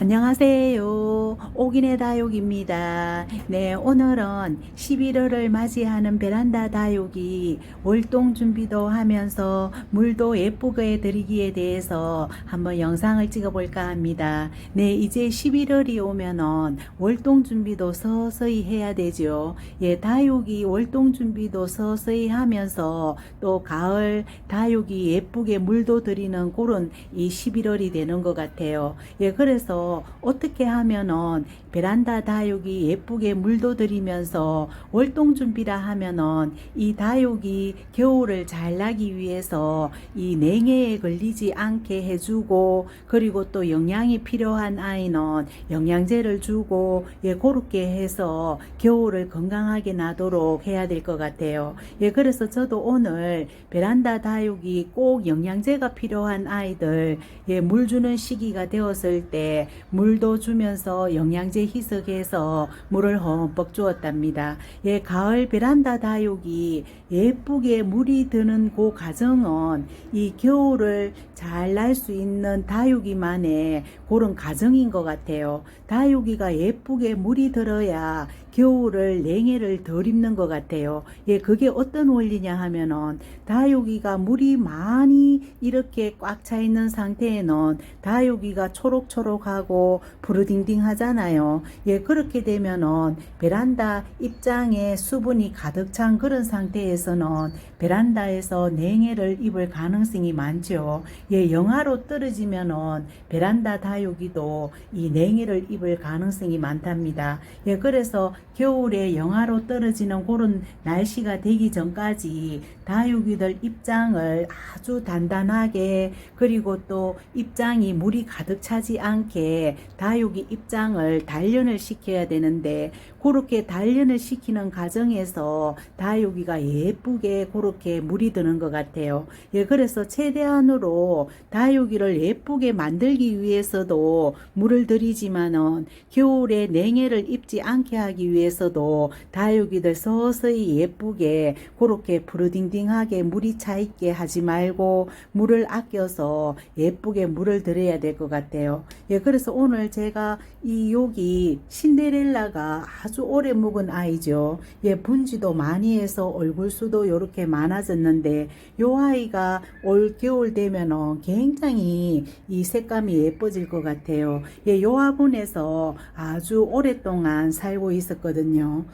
안녕하세요. 옥인의 다육입니다. 네, 오늘은 11월을 맞이하는 베란다 다육이 월동 준비도 하면서 물도 예쁘게 드리기에 대해서 한번 영상을 찍어볼까 합니다. 네, 이제 11월이 오면은 월동 준비도 서서히 해야 되죠. 예, 다육이 월동 준비도 서서히 하면서 또 가을 다육이 예쁘게 물도 드리는 그런 이 11월이 되는 것 같아요. 예, 그래서 어떻게 하면은 베란다 다육이 예쁘게 물도 들이면서 월동 준비라 하면은 이 다육이 겨울을 잘 나기 위해서 이 냉해에 걸리지 않게 해주고 그리고 또 영양이 필요한 아이는 영양제를 주고 예 그렇게 해서 겨울을 건강하게 나도록 해야 될 것 같아요. 예 그래서 저도 오늘 베란다 다육이 꼭 영양제가 필요한 아이들 예 물 주는 시기가 되었을 때 물도 주면서 영양제 희석해서 물을 흠뻑 주었답니다. 예, 가을 베란다 다육이 예쁘게 물이 드는 그 과정은 이 겨울을 잘 날 수 있는 다육이만의 그런 과정인 것 같아요. 다육이가 예쁘게 물이 들어야 겨울을 냉해를 덜 입는 것 같아요. 예, 그게 어떤 원리냐 하면은 다육이가 물이 많이 이렇게 꽉 차 있는 상태에는 다육이가 초록초록하고 푸르딩딩 하잖아요. 예, 그렇게 되면은 베란다 입장에 수분이 가득 찬 그런 상태에서는 베란다에서 냉해를 입을 가능성이 많죠. 예, 영하로 떨어지면은 베란다 다육이도 이 냉해를 입을 가능성이 많답니다. 예, 그래서 겨울에 영하로 떨어지는 그런 날씨가 되기 전까지 다육이들 입장을 아주 단단하게 그리고 또 입장이 물이 가득 차지 않게 다육이 입장을 단련을 시켜야 되는데 그렇게 단련을 시키는 과정에서 다육이가 예쁘게 그렇 게 물이 드는 것 같아요. 예, 그래서 최대한으로 다육이를 예쁘게 만들기 위해서도 물을 들이지만은 겨울에 냉해를 입지 않게 하기 위해서도 다육이들 서서히 예쁘게 그렇게 푸르딩딩하게 물이 차 있게 하지 말고 물을 아껴서 예쁘게 물을 들여야 될 것 같아요. 예, 그래서 오늘 제가 이 여기 신데렐라가 아주 오래 묵은 아이죠. 예, 분지도 많이 해서 얼굴 수도 이렇게 많 아졌는데 요 아이가 올 겨울 되면은 굉장히 이 색감이 예뻐질 것 같아요. 예, 요 화분에서 아주 오랫동안 살고 있었거든요.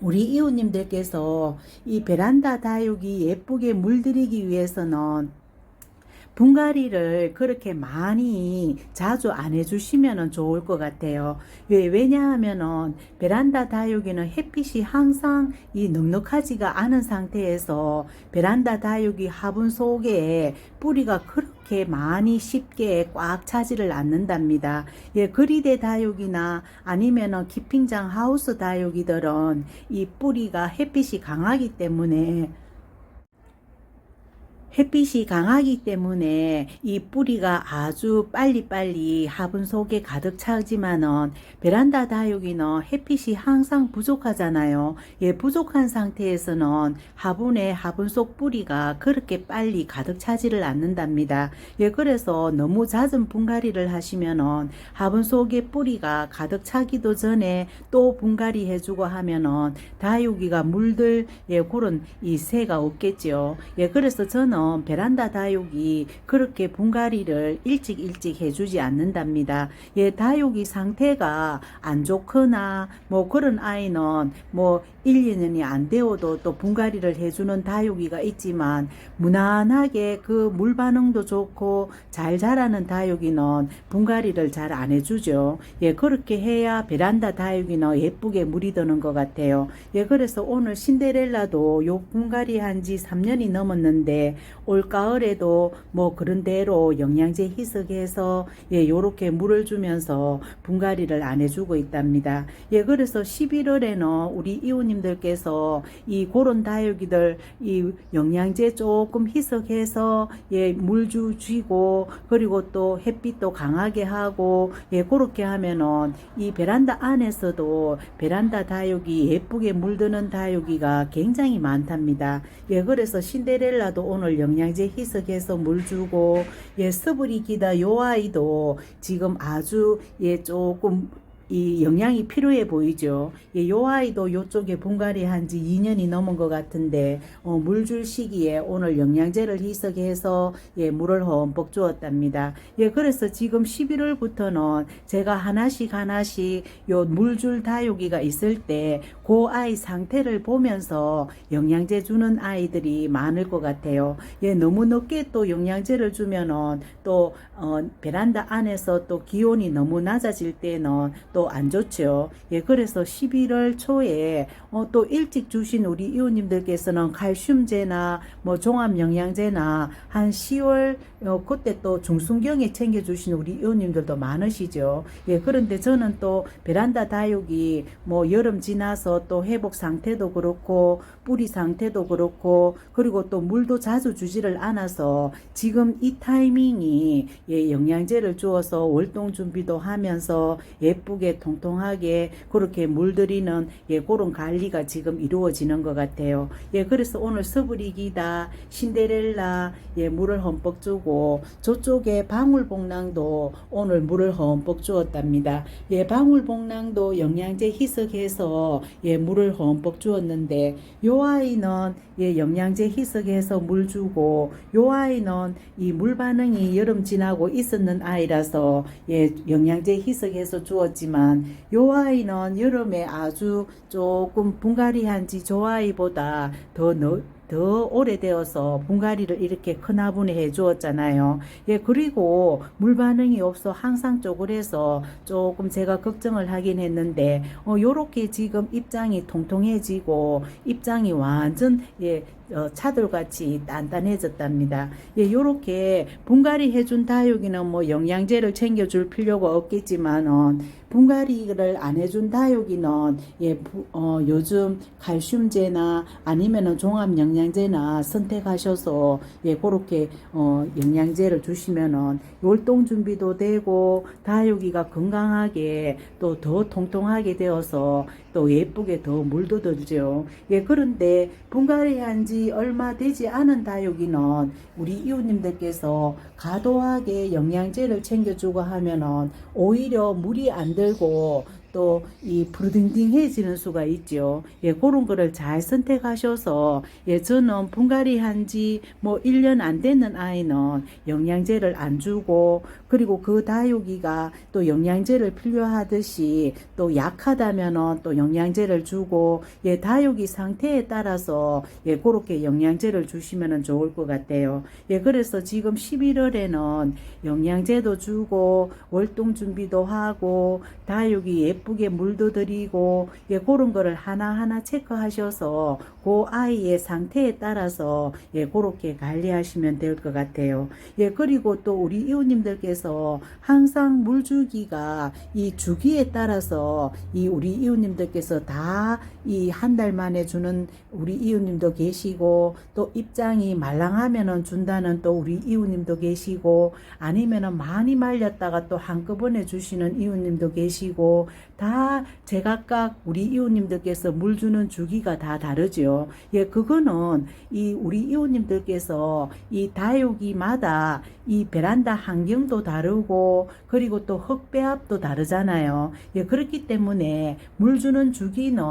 우리 이웃님들께서 이 베란다 다육이 예쁘게 물들이기 위해서는 분갈이를 그렇게 많이 자주 안 해주시면 좋을 것 같아요. 왜, 왜냐하면은 베란다 다육이는 햇빛이 항상 이 넉넉하지가 않은 상태에서 베란다 다육이 화분 속에 뿌리가 그렇게 많이 쉽게 꽉 차지를 않는답니다. 예, 그리대 다육이나 아니면은 키핑장 하우스 다육이들은 이 뿌리가 햇빛이 강하기 때문에 햇빛이 강하기 때문에 이 뿌리가 아주 빨리빨리 화분 속에 가득 차지만은 베란다 다육이는 햇빛이 항상 부족하잖아요. 예, 부족한 상태에서는 화분에 화분 속 뿌리가 그렇게 빨리 가득 차지를 않는답니다. 예, 그래서 너무 잦은 분갈이를 하시면은 화분 속에 뿌리가 가득 차기도 전에 또 분갈이 해주고 하면은 다육이가 물들 예, 그런 이 새가 없겠죠. 예, 그래서 저는 베란다 다육이 그렇게 분갈이를 일찍 일찍 해주지 않는답니다. 예, 다육이 상태가 안 좋거나 뭐 그런 아이는 뭐 1, 2년이 안 되어도 또 분갈이를 해주는 다육이가 있지만 무난하게 그 물 반응도 좋고 잘 자라는 다육이는 분갈이를 잘 안 해주죠. 예, 그렇게 해야 베란다 다육이는 예쁘게 물이 드는 것 같아요. 예, 그래서 오늘 신데렐라도 요 분갈이 한 지 3년이 넘었는데 올 가을에도 뭐 그런 대로 영양제 희석해서 예, 요렇게 물을 주면서 분갈이를 안 해주고 있답니다. 예, 그래서 11월에는 우리 이웃님 들께서 이 고런 다육이들 이 영양제 조금 희석해서 예, 물 주시고 그리고 또 햇빛도 강하게 하고 예, 그렇게 하면은 이 베란다 안에서도 베란다 다육이 예쁘게 물드는 다육이가 굉장히 많답니다. 예, 그래서 신데렐라도 오늘 영양제 희석해서 물 주고 예 스브리기다 요 아이도 지금 아주 예 조금 이 영양이 필요해 보이죠. 예, 요 아이도 요쪽에 분갈이 한 지 2년이 넘은 것 같은데 어, 물줄 시기에 오늘 영양제를 희석해서 예, 물을 흠뻑 주었답니다. 예, 그래서 지금 11월부터는 제가 하나씩 하나씩 요 물줄 다육이가 있을 때 그 아이 상태를 보면서 영양제 주는 아이들이 많을 것 같아요. 예, 너무 늦게 또 영양제를 주면은 또 어, 베란다 안에서 또 기온이 너무 낮아질 때는 또안 좋죠. 예, 그래서 11월 초에 어, 또 일찍 주신 우리 이웃님들께서는 칼슘제나 뭐 종합 영양제나 한 10월 어, 그때 또 중순경에 챙겨 주신 우리 이웃님들도 많으시죠. 예, 그런데 저는 또 베란다 다육이 뭐 여름 지나서 또 회복 상태도 그렇고 뿌리 상태도 그렇고 그리고 또 물도 자주 주지를 않아서 지금 이 타이밍이 예, 영양제를 주어서 월동 준비도 하면서 예쁘게 통통하게 그렇게 물들이는 예, 그런 관리가 지금 이루어지는 것 같아요. 예, 그래서 오늘 서브리기다, 신데렐라, 예, 물을 흠뻑 주고 저쪽에 방울복랑도 오늘 물을 흠뻑 주었답니다. 예, 방울복랑도 영양제 희석해서 예, 물을 흠뻑 주었는데 요 아이는 예, 영양제 희석해서 물 주고 요 아이는 이 물 반응이 여름 지나고 있었는 아이라서 예, 영양제 희석해서 주었지만 요 아이는 여름에 아주 조금 분갈이한 지 저 아이보다 더 넓, 더 오래되어서 분갈이를 이렇게 큰 화분에 해 주었잖아요. 예, 그리고 물 반응이 없어 항상 쪼그래서 조금 제가 걱정을 하긴 했는데, 어, 요렇게 지금 입장이 통통해지고, 입장이 완전, 예, 어, 차돌같이 단단해졌답니다. 예, 요렇게 분갈이 해준 다육이는 뭐 영양제를 챙겨줄 필요가 없겠지만은, 분갈이를 안 해준 다육이는, 예, 부- 어, 요즘 칼슘제나 아니면은 종합 영양제나 선택하셔서, 예, 그렇게, 어, 영양제를 주시면은 월동 준비도 되고, 다육이가 건강하게 또 더 통통하게 되어서 또 예쁘게 더 물도 들죠. 예, 그런데 분갈이 한지 얼마 되지 않은 다육이는. 우리 이웃님들께서 과도하게 영양제를 챙겨주고 하면은 오히려 물이 안 들고 또 이 부르딩딩해지는 수가 있죠. 예, 그런 거를 잘 선택하셔서 예, 저는 분갈이 한지 뭐 1년 안 되는 아이는 영양제를 안 주고 그리고 그 다육이가 또 영양제를 필요하듯이 또 약하다면은 또 영양제를 주고 예, 다육이 상태에 따라서 예, 그렇게 영양제를 주시면은 좋을 것 같아요. 예, 그래서 지금 11월에는 영양제도 주고 월동 준비도 하고 다육이 예 쁘게 물도 드리고 예, 그런 거를 하나하나 체크하셔서 그 아이의 상태에 따라서 예, 그렇게 관리하시면 될 것 같아요. 예, 그리고 또 우리 이웃님들께서 항상 물 주기가 이 주기에 따라서 이 우리 이웃님들께서 다 이 한 달 만에 주는 우리 이웃님도 계시고 또 입장이 말랑하면은 준다는 또 우리 이웃님도 계시고 아니면은 많이 말렸다가 또 한꺼번에 주시는 이웃님도 계시고 다 제각각 우리 이웃님들께서 물 주는 주기가 다 다르죠. 예, 그거는 이 우리 이웃님들께서 이 다육이마다 이 베란다 환경도 다르고 그리고 또 흙배합도 다르잖아요. 예, 그렇기 때문에 물 주는 주기는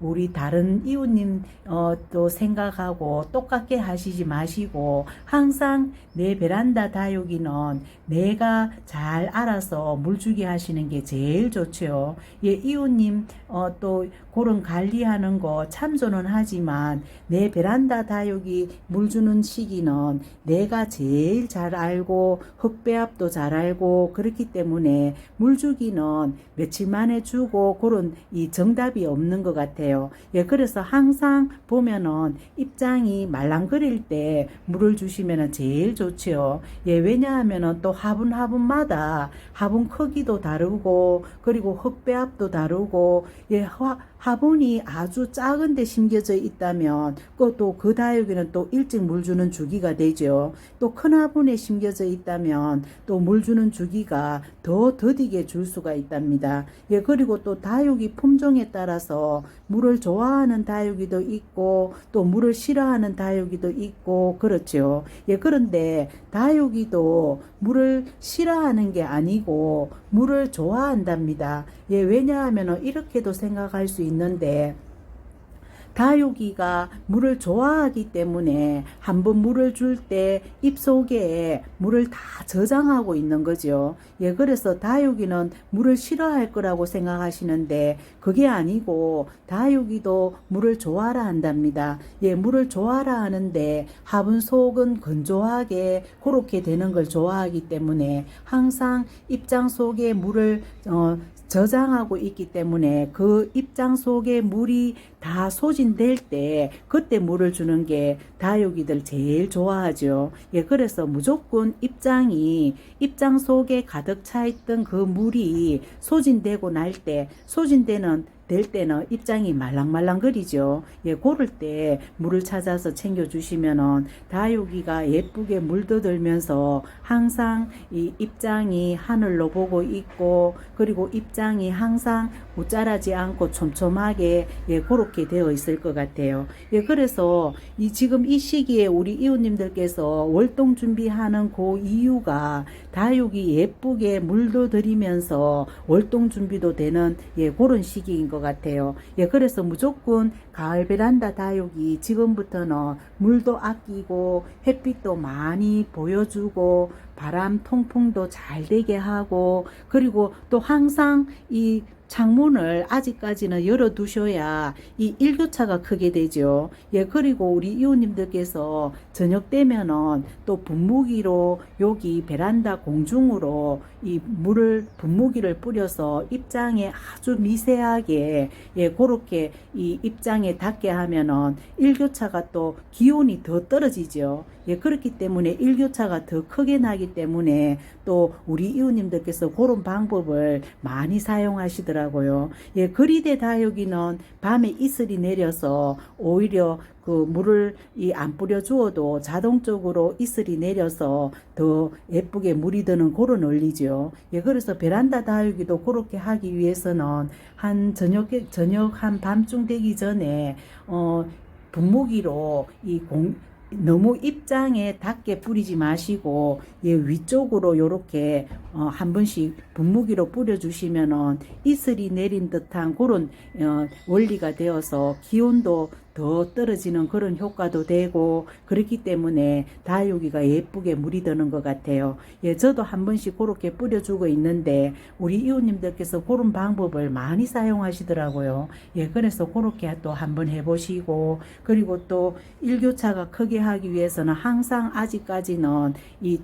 우리 다른 이웃님 어, 또 생각하고 똑같게 하시지 마시고 항상 내 베란다 다육이는 내가 잘 알아서 물 주기 하시는 게 제일 좋죠. 예, 이웃님 어, 또 그런 관리하는 거 참조는 하지만 내 베란다 다육이 물 주는 시기는 내가 제일 잘 알고 흙배합도 잘 알고 그렇기 때문에 물 주기는 며칠 만에 주고 그런 이 정답이 없는 것 같아요. 예, 그래서 항상 보면은 입장이 말랑거릴 때 물을 주시면은 제일 좋지요. 예, 왜냐하면은 또 화분 화분마다 화분 크기도 다르고 그리고 흙배 태압도 다르고 예, 화, 화분이 아주 작은데 심겨져 있다면 그 다육이는 또 일찍 물 주는 주기가 되죠. 또 큰 화분에 심겨져 있다면 또 물 주는 주기가 더 더디게 줄 수가 있답니다. 예, 그리고 또 다육이 품종에 따라서 물을 좋아하는 다육이도 있고 또 물을 싫어하는 다육이도 있고 그렇죠. 예, 그런데 다육이도 물을 싫어하는 게 아니고 물을 좋아한답니다. 예, 왜냐하면 이렇게도 생각할 수 있는데 다육이가 물을 좋아하기 때문에 한번 물을 줄 때 입속에 물을 다 저장하고 있는 거죠. 예, 그래서 다육이는 물을 싫어할 거라고 생각하시는데 그게 아니고 다육이도 물을 좋아라 한답니다. 예, 물을 좋아라 하는데 화분 속은 건조하게 그렇게 되는 걸 좋아하기 때문에 항상 입장 속에 물을 어, 저장하고 있기 때문에 그 입장 속에 물이 다 소진될 때 그때 물을 주는 게 다육이들 제일 좋아하죠. 예, 그래서 무조건 입장이 입장 속에 가득 차 있던 그 물이 소진되고 날 때 소진되는 될 때는 입장이 말랑말랑거리죠. 예, 고를 때 물을 찾아서 챙겨주시면은 다육이가 예쁘게 물떠들면서 항상 이 입장이 하늘로 보고 있고 그리고 입장이 항상 우짜라지 않고 촘촘하게 예, 그렇게 되어 있을 것 같아요. 예, 그래서 이 지금 이 시기에 우리 이웃님들께서 월동 준비하는 그 이유가 다육이 예쁘게 물도 들이면서 월동 준비도 되는 예, 그런 시기인 것 같아요. 예, 그래서 무조건 가을 베란다 다육이 지금부터는 물도 아끼고 햇빛도 많이 보여주고 바람 통풍도 잘 되게 하고 그리고 또 항상 이 창문을 아직까지는 열어 두셔야 이 일교차가 크게 되죠. 예, 그리고 우리 이웃님들께서 저녁 되면은 또 분무기로 여기 베란다 공중으로 이 물을 분무기를 뿌려서 입장에 아주 미세하게 예, 그렇게 이 입장에 닿게 하면은 일교차가 또 기온이 더 떨어지죠. 예, 그렇기 때문에 일교차가 더 크게 나기 때문에 또 우리 이웃님들께서 그런 방법을 많이 사용하시더라고요. 예, 그리대 다육이는 밤에 이슬이 내려서 오히려 그 물을 이 안 뿌려 주어도 자동적으로 이슬이 내려서 더 예쁘게 물이 드는 그런 원리죠. 예, 그래서 베란다 다육이도 그렇게 하기 위해서는 한 저녁 저녁 한 밤중 되기 전에 어 분무기로 이 공, 너무 입장에 닿게 뿌리지 마시고 예, 위쪽으로 요렇게 어, 한 번씩 분무기로 뿌려 주시면은 이슬이 내린 듯한 그런 어, 원리가 되어서 기온도 더 떨어지는 그런 효과도 되고 그렇기 때문에 다육이가 예쁘게 물이 드는 것 같아요. 예, 저도 한 번씩 그렇게 뿌려주고 있는데 우리 이웃님들께서 그런 방법을 많이 사용하시더라고요. 예, 그래서 그렇게 또 한번 해보시고 그리고 또 일교차가 크게 하기 위해서는 항상 아직까지는 이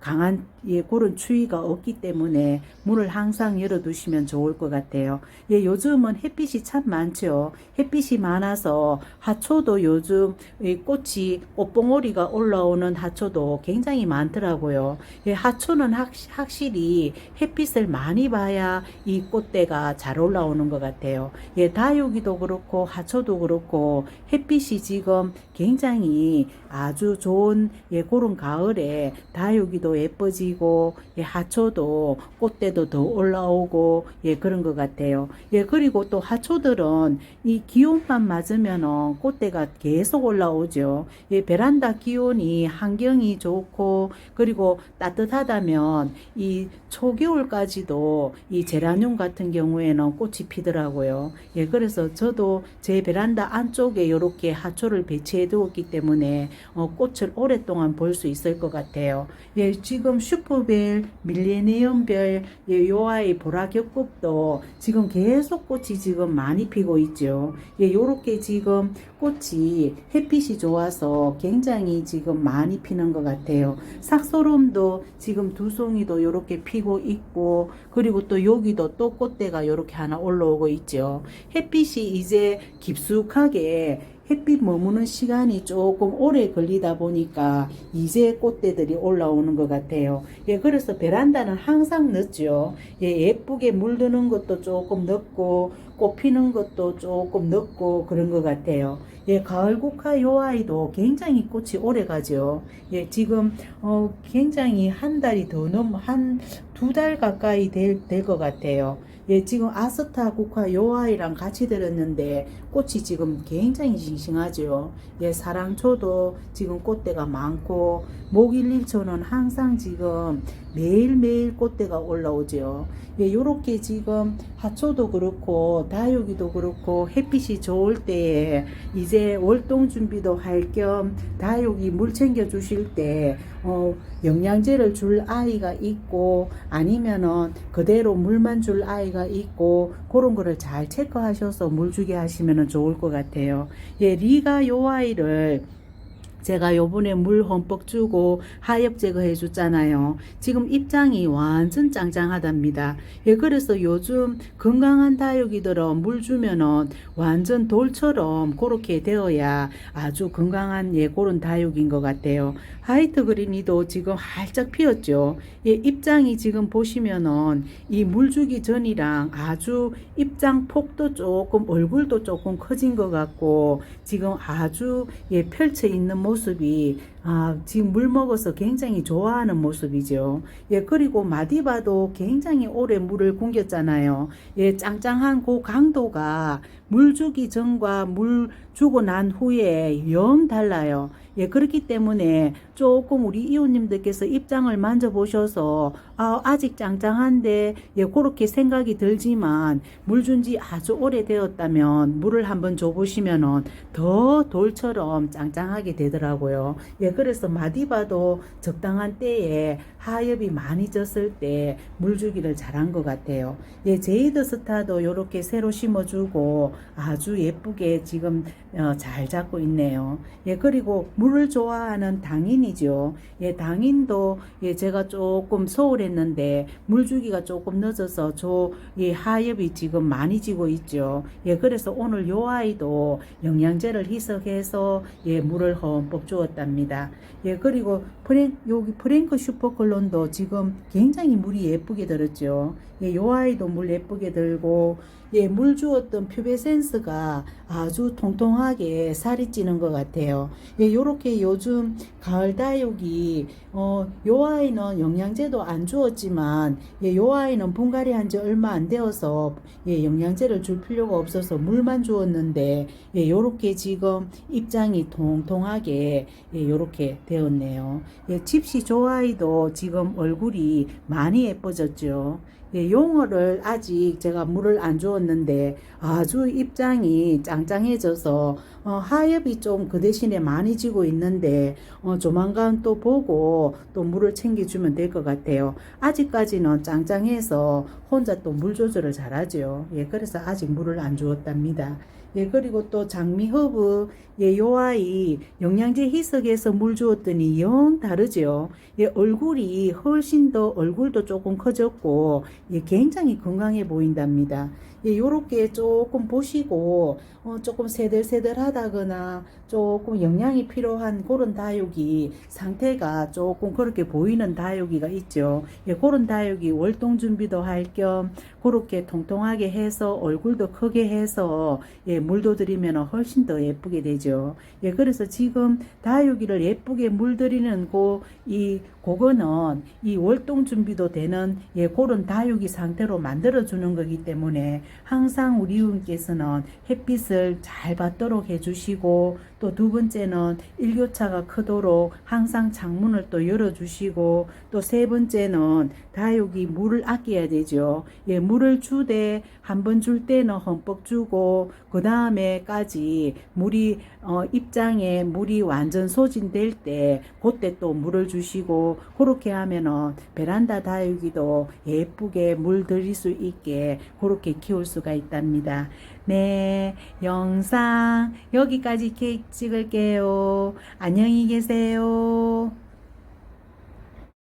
강한 예, 그런 추위가 없기 때문에 문을 항상 열어두시면 좋을 것 같아요. 예, 요즘은 햇빛이 참 많죠. 햇빛이 많아서 하초도 요즘 이 꽃이 꽃봉오리가 올라오는 하초도 굉장히 많더라고요. 예, 하초는 확, 확실히 햇빛을 많이 봐야 이 꽃대가 잘 올라오는 것 같아요. 예, 다육이도 그렇고 하초도 그렇고 햇빛이 지금 굉장히 아주 좋은 예, 그런 가을에 다육이도 예뻐지고 예, 하초도 꽃대도 더 올라오고 예, 그런 것 같아요. 예, 그리고 또 하초들은 이 기온만 맞으면은 꽃대가 계속 올라오죠. 예, 베란다 기온이 환경이 좋고 그리고 따뜻하다면 이 초겨울까지도 이 제라늄 같은 경우에는 꽃이 피더라고요. 예, 그래서 저도 제 베란다 안쪽에 이렇게 하초를 배치해 두었기 때문에 어, 꽃을 오랫동안 볼 수 있을 것 같아요. 예, 지금 슈퍼벨, 밀레니엄별, 예, 요 아이 보라격국도 지금 계속 꽃이 지금 많이 피고 있죠. 예, 요렇게 지금 꽃이 햇빛이 좋아서 굉장히 지금 많이 피는 것 같아요. 삭소름도 지금 두 송이도 요렇게 피고 있고, 그리고 또 여기도 또 꽃대가 요렇게 하나 올라오고 있죠. 햇빛이 이제 깊숙하게 햇빛 머무는 시간이 조금 오래 걸리다 보니까 이제 꽃대들이 올라오는 것 같아요. 예, 그래서 베란다는 항상 늦죠. 예, 예쁘게 물드는 것도 조금 늦고 꽃 피는 것도 조금 늦고 그런 것 같아요. 예, 가을 국화 요 아이도 굉장히 꽃이 오래 가죠. 예, 지금 어 굉장히 한 달이 더 넘 한 두 달 가까이 될될것 같아요. 예, 지금 아스타 국화 요 아이랑 같이 들었는데 꽃이 지금 굉장히 싱싱하죠. 예, 사랑초도 지금 꽃대가 많고 목일일초는 항상 지금 매일매일 꽃대가 올라오죠. 예, 요렇게 지금 하초도 그렇고 다육이도 그렇고 햇빛이 좋을 때에 이제 월동 준비도 할 겸 다육이 물 챙겨 주실 때 어, 영양제를 줄 아이가 있고 아니면은 그대로 물만 줄 아이가 있고 그런 거를 잘 체크하셔서 물 주게 하시면 좋을 것 같아요. 예, 리가 요 아이를 제가 요번에 물 흠뻑 주고 하엽 제거해 줬잖아요. 지금 입장이 완전 짱짱하답니다. 예, 그래서 요즘 건강한 다육이들은 물 주면은 완전 돌처럼 그렇게 되어야 아주 건강한 예, 그런 다육인 것 같아요. 화이트 그린이도 지금 활짝 피었죠. 예, 입장이 지금 보시면은 이 물 주기 전이랑 아주 입장 폭도 조금 얼굴도 조금 커진 것 같고 지금 아주 예, 펼쳐 있는 모습 이 아, 지금 물 먹어서 굉장히 좋아하는 모습이죠. 예, 그리고 마디바도 굉장히 오래 물을 굶겼잖아요. 예, 짱짱한 그 강도가 물 주기 전과 물 주고 난 후에 영 달라요. 예, 그렇기 때문에 조금 우리 이웃님들께서 입장을 만져보셔서 아, 아직 짱짱한데 예, 그렇게 생각이 들지만 물 준 지 아주 오래 되었다면 물을 한번 줘보시면은 더 돌처럼 짱짱하게 되더라고요. 예, 그래서 마디바도 적당한 때에 하엽이 많이 졌을 때 물 주기를 잘한 것 같아요. 예, 제이드 스타도 이렇게 새로 심어주고 아주 예쁘게 지금 어, 잘 잡고 있네요. 예, 그리고 물을 좋아하는 당인이죠. 예, 당인도 예, 제가 조금 소홀했는데 물 주기가 조금 늦어서 저 예, 하엽이 지금 많이 지고 있죠. 예, 그래서 오늘 요 아이도 영양제를 희석해서 예, 물을 흠뻑 주었답니다. 예, 그리고 프랭, 여기 프랭크 슈퍼클론도 지금 굉장히 물이 예쁘게 들었죠. 예, 요 아이도 물 예쁘게 들고, 예, 물 주었던 퓨베센스가 아주 통통하게 살이 찌는 것 같아요. 예, 요렇게 요즘 가을 다육이, 어, 요 아이는 영양제도 안 주었지만, 예, 요 아이는 분갈이 한 지 얼마 안 되어서, 예, 영양제를 줄 필요가 없어서 물만 주었는데, 예, 요렇게 지금 입장이 통통하게, 예, 요렇게 되었네요. 예, 집시 조아이도 지금 얼굴이 많이 예뻐졌죠. 예, 용어를 아직 제가 물을 안 주었는데 아주 입장이 짱짱해져서 어, 하엽이 좀 그 대신에 많이 지고 있는데 어, 조만간 또 보고 또 물을 챙겨주면 될 것 같아요. 아직까지는 짱짱해서 혼자 또 물 조절을 잘하죠. 예, 그래서 아직 물을 안 주었답니다. 예, 그리고 또 장미허브, 예, 요 아이 영양제 희석해서 물 주었더니 영 다르죠. 예, 얼굴이 훨씬 더 얼굴도 조금 커졌고, 예, 굉장히 건강해 보인답니다. 예, 요렇게 조금 보시고, 어, 조금 세들세들 하다거나 조금 영양이 필요한 그런 다육이 상태가 조금 그렇게 보이는 다육이가 있죠. 예, 그런 다육이 월동 준비도 할 겸 그렇게 통통하게 해서 얼굴도 크게 해서 예, 물도 들이면 훨씬 더 예쁘게 되죠. 예, 그래서 지금 다육이를 예쁘게 물들이는 고, 이, 그거는 이 월동 준비도 되는 예, 그런 다육이 상태로 만들어 주는 거기 때문에 항상 우리 이웃께서는 햇빛을 잘 받도록 해주시고 또 두 번째는 일교차가 크도록 항상 창문을 또 열어주시고 또 세 번째는 다육이 물을 아껴야 되죠. 예, 물을 주되 한 번 줄 때는 흠뻑 주고 그 다음에까지 물이 어, 입장에 물이 완전 소진될 때 그때 또 물을 주시고 그렇게 하면은 베란다 다육이도 예쁘게 물 들일 수 있게 그렇게 키울 수가 있답니다. 네, 영상 여기까지 찍을게요. 안녕히 계세요.